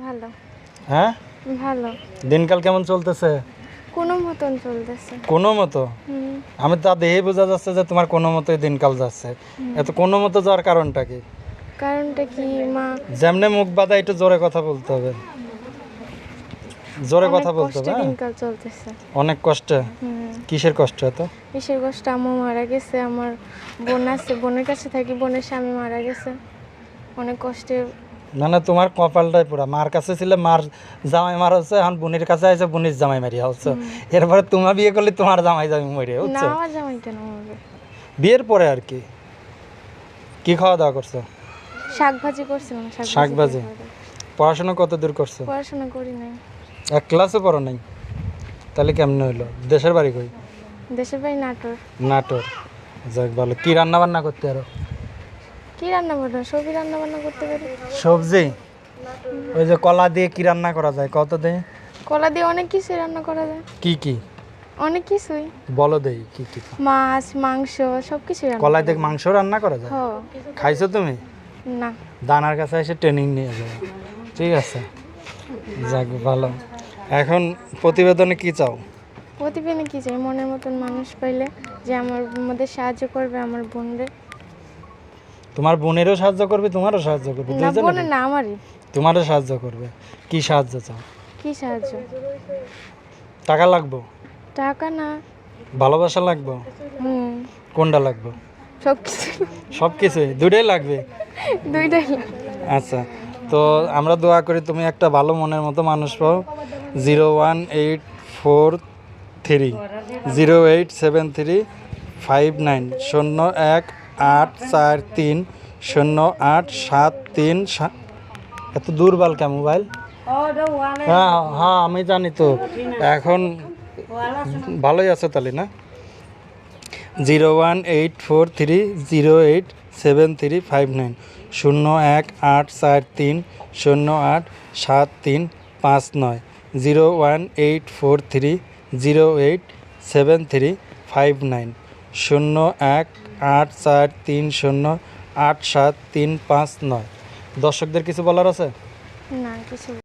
ভালো। হ্যাঁ? ভালো। দিনকাল কেমন চলতেছে? কোনো মতন চলতেছে। কোনো মতো? আমি তা দেখে বোঝা যাচ্ছে যে তোমার কোনো মতোই দিনকাল যাচ্ছে। এত কোনো মতো যাওয়ার কারণটা কি? কারণটা কি মা? যেমনে মুখ বাঁধা একটু জোরে কথা বলতে হবে। জোরে অনেক কথা বলতে হবে হ্যাঁ? দিনকাল চলতেছে। অনেক কষ্টে? কিসের কষ্ট এত? কিসের কষ্ট? আম্মু মারা গেছে আমার বোন আছে। বোনের কাছে থাকি বোনের স্বামী মারা গেছে। অনেক কষ্টে না না তোমার কপালটাই পুরা। মার কাছে ছিল মার জামাই মার হচ্ছে এখন বোনের কাছে আছে বোনের জামাই মারিয়া হচ্ছে। এরপরে তোমার বিয়ে করলে তোমার জামাই জামাই মরে না জামাই কেন মরবে? বিয়ের পরে আর কি। কি খাওয়া দাওয়া করছ? শাক ভাজি করছিলাম শাক ভাজি? পড়াশোনা কত দূর করছ? পড়াশোনা করি নাই। এক ক্লাসও পড়ো নাই? তাহলে কেমনে হইল? দেশের বাড়ি কই? দেশের বাড়ি নাটোর। নাটোর। যাক ভালো। কি রান্না বান্না করতে আরও? কি রান্না বান্না? সবই রান্না বান্না করতে পারি। সবজি? ওই যে কলা দিয়ে কি রান্না করা যায়? কত দেয় কলা দিয়ে অনেক কিছুই রান্না করা যায়। কি কি? অনেক কিছুই। বলো দেই কি কি? মাছ মাংস সব কিছুই রান্না কলাই দিয়ে মাংস রান্না করা যায়? হ। খাইছো তুমি? না। দানার কাছে এসে ট্রেনিং নিয়ে যাবে ঠিক আছে। যাক ভালো। এখন প্রতিবেদনে কি চাও? প্রতিবেদনে কি চাই? মনের মতন মানুষ পাইলে যে আমার মধ্যে সাহায্য করবে আমার বোনরে তোমার বোনেরও সাহায্য করবে তোমারও সাহায্য করবে না বোনের না আমারই। তোমারও সাহায্য করবে। কি সাহায্য চাও? কি সাহায্য? টাকা লাগবো? টাকা না। ভালোবাসা লাগবো? হুম। কোনটা লাগবে? সব কিছু সব কিছুই দুইটাই লাগবে। দুইটাই। আচ্ছা তো আমরা দোয়া করি তুমি একটা ভালো মনের মতো মানুষ পাও। Zero one eight four three zero eight seven three five nine শূন্য এক আট চার তিন শূন্য আট সাত তিন এত দুর্বল কে মোবাইল? হ্যাঁ হ্যাঁ আমি জানি তো। এখন ভালোই আছে তাহলে না? Zero one eight four three zero eight seven three five nine. শূন্য এক আট চার তিন শূন্য আট সাত তিন পাঁচ নয়। Zero one eight four three zero eight seven three five nine. শূন্য এক আট চার তিন শূন্য আট সাত তিন পাঁচ নয়। দর্শকদের কিছু বলার আছে? না, কিছু